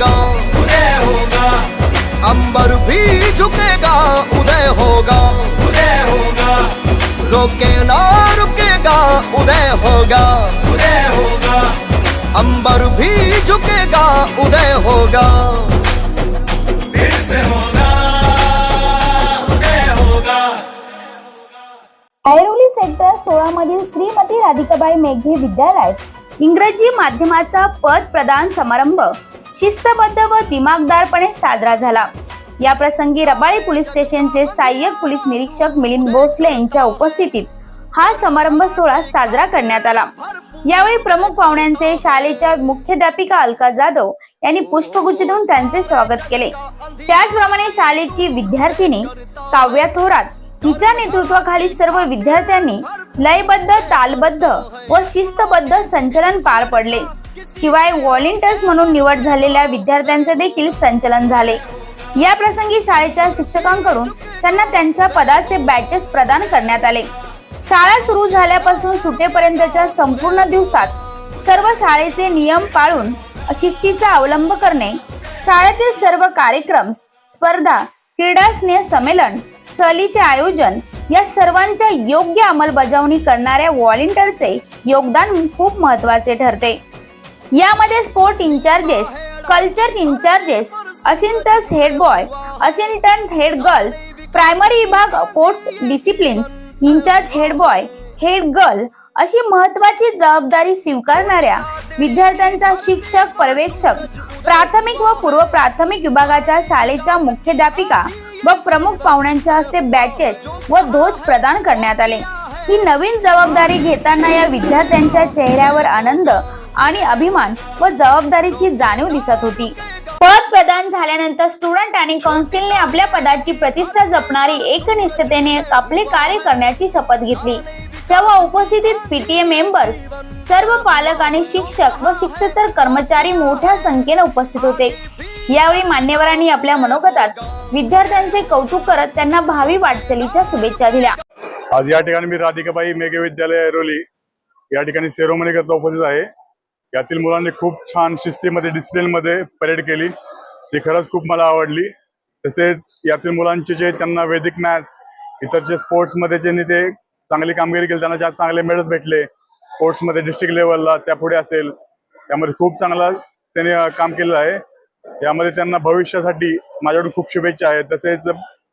होगा उदय होगा। अंबर भी झुकेगा उदय होगा। उदय होगा। रोके ना रुकेगा उदय होगा। उदय होगा। अंबर भी झुकेगा उदय होगा। फिर से होगा उदय होगा। ऐरोली सेक्टर सोळा मधील श्रीमती राधिकाबाई मेघे विद्यालयात इंग्रजी माध्यमाचा पद प्रदान समारंभ शिस्तबद्ध व दिमागदारपणे साजरा झाला. या प्रसंगी रबाळी पोलीस स्टेशनचे सहाय्यक पोलीस निरीक्षक मिलिंद भोसले यांच्या उपस्थितीत हा समारंभ सोहळा साजरा करण्यात आला. यावेळी प्रमुख पाहुण्यांचे शाळेच्या मुख्याध्यापिका अलका जाधव यांनी पुष्पगुच्छ देऊन त्यांचे स्वागत केले. त्याचप्रमाणे शाळेची विद्यार्थिनी काव्या थोरात हिच्या नेतृत्वाखाली सर्व विद्यार्थ्यांनी लयबद्ध तालबद्ध व शिस्तबद्ध संचलन पार पडले. शिवाय व्हॉलेंटियर्स म्हणून निवड झालेल्या विद्यार्थ्यांचे देखील संचलन झाले. या प्रसंगी शाळेच्या शिक्षकांकडून त्यांना त्यांच्या पदाचे बॅचेस प्रदान करण्यात आले. शाळा सुरू झाल्यापासून सुटेपर्यंतच्या संपूर्ण दिवसात सर्व शाळेचे नियम पाळून शिस्तीचा अवलंब करणे शाळेतील सर्व कार्यक्रम स्पर्धा क्रीडा स्नेह संमेलन सहलीचे आयोजन या सर्वांच्या योग्य अंमलबजावणी करणाऱ्या व्हॉलेंटियरचे योगदान खूप महत्त्वाचे ठरते. यामध्ये sport incharges culture incharges assistant head boy assistant head girls primary विभाग sports disciplines incharge head boy head girl अशी महत्वाची जबाबदारी स्वीकारणाऱ्या विद्यार्थ्यांचा शिक्षक पर्यवेक्षक प्राथमिक व पूर्व प्राथमिक विभागाच्या शाळेच्या मुख्याध्यापिका व प्रमुख पाहुण्यांच्या हस्ते बॅचेस व ध्वज प्रदान करण्यात आले. ही नवीन जबाबदारी घेताना या विद्यार्थ्यांच्या चेहऱ्यावर आनंद आणि अभिमान व जबाबदारीची जाणीव दिसत होती. पद प्रदान झाल्यानंतर स्टुडंट आणि कौन्सिलने आपल्या पदाची प्रतिष्ठा जपणारी एकनिष्ठतेने आपले कार्य करण्याची शपथ घेतली. तेव्हा उपस्थितीत पीटीए मेंबर्स सर्व पालक आणि शिक्षक व शिक्षकेतर कर्मचारी मोठ्या संख्येने उपस्थित होते. यावेळी मान्यवरांनी आपल्या मनोगतात विद्यार्थ्यांचे कौतुक करत त्यांना भावी वाटचालीच्या शुभेच्छा दिल्या. आज या ठिकाणी मी राधिकाबाई मेघे विद्यालय ऐरोली या ठिकाणी सेरोमनी करता उपस्थित आहे. यातील मुलांनी खूप छान शिस्तीमध्ये डिसिप्लिनमध्ये परेड केली. ती खरंच खूप मला आवडली. तसेच यातील मुलांचे जे त्यांना वैदिक मॅथ्स इतर जे स्पोर्ट्समध्ये ज्यांनी ते चांगली कामगिरी केली त्यांना ज्या चांगले मेडल्स भेटले. स्पोर्ट्समध्ये डिस्ट्रिक्ट लेवलला त्या पुढे असेल. त्यामध्ये खूप चांगला त्यांनी काम केलेलं आहे. यामध्ये त्यांना भविष्यासाठी माझ्याकडून खूप शुभेच्छा आहेत. तसेच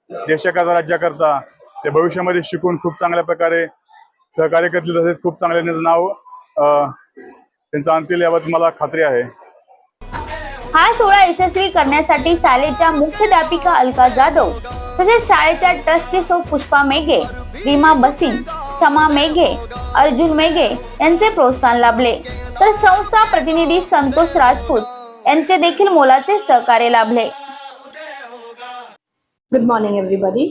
देशाकरता राज्याकरता ते भविष्यामध्ये शिकून खूप चांगल्या प्रकारे सहकार्य करतील. तसेच खूप चांगले त्यांचं नाव त्यांचं आणतील याबाबत मला खात्री आहे. हा सोहळा यशस्वी करण्यासाठी शाळेच्या मुख्याध्यापिका अलका जाधव तसेच शाळेच्या ट्रस्टी सो पुष्पा मेघे रीमा बसिंग शमा मेघे अर्जुन मेघे यांचे प्रोत्साहन लाभले. तर संस्था प्रतिनिधी संतोष राजपूत यांचे देखील मोलाचे सहकार्य लाभले. Good morning, everybody.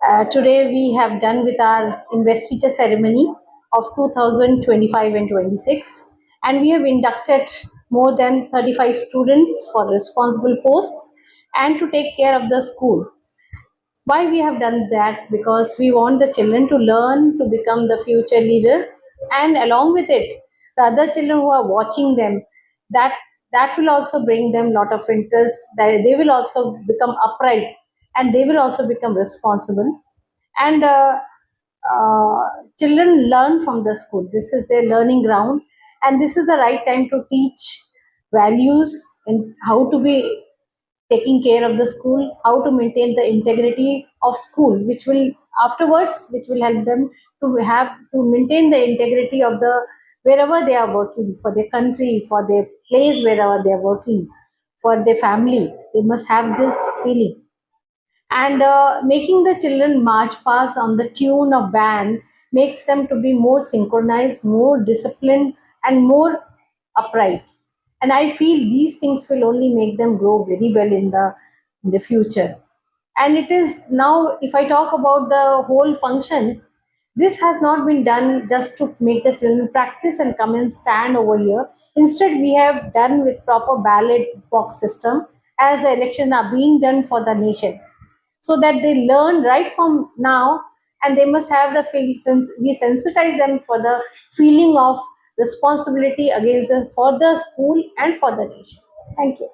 Uh, today we have done with our investiture ceremony of 2025 and 26, and we have inducted more than 35 students for responsible posts and to take care of the school. Why we have done that? Because we want the children to learn to become the future leader, and along with it, the other children who are watching them, that that will also bring them lot of interest. That they will also become upright, and they will also become responsible. And uh, uh, children learn from the school. This is their learning ground, and this is the right time to teach values and how to be taking care of the school, how to maintain the integrity of school, which will afterwards, which will help them to have to maintain the integrity of the wherever they are working for their country, for their place wherever they are working, for their family. They must have this feeling. And uh, making the children march past on the tune of band makes them to be more synchronized, more disciplined, and more upright. and i feel these things will only make them grow very well in the in the future. And it is now if i talk about the whole function this has not been done just to make the children practice and come and stand over here. Instead we have done with proper ballot box system as the elections are being done for the nation. So that they learn right from now and they must have the feel sense we sensitize them for the feeling of responsibility against the, for the school and for the nation thank you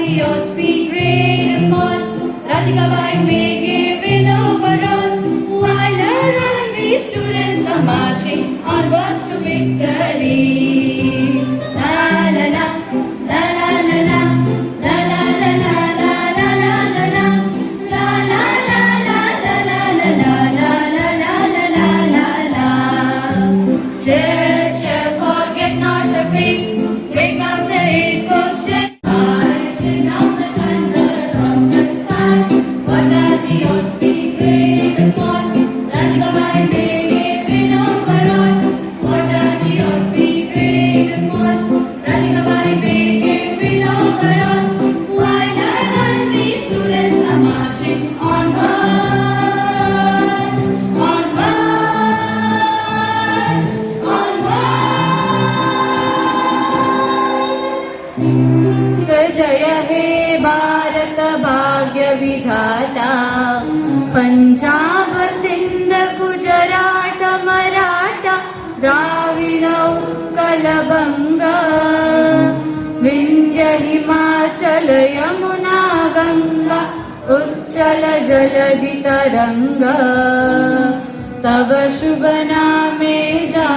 the odds be great or small? Radhika overall. While we students are marching onwards to victory. Ganga Vindhya Himachal Yamuna Ganga उच्चल जलदितरङ्ग तव शुभनामे जा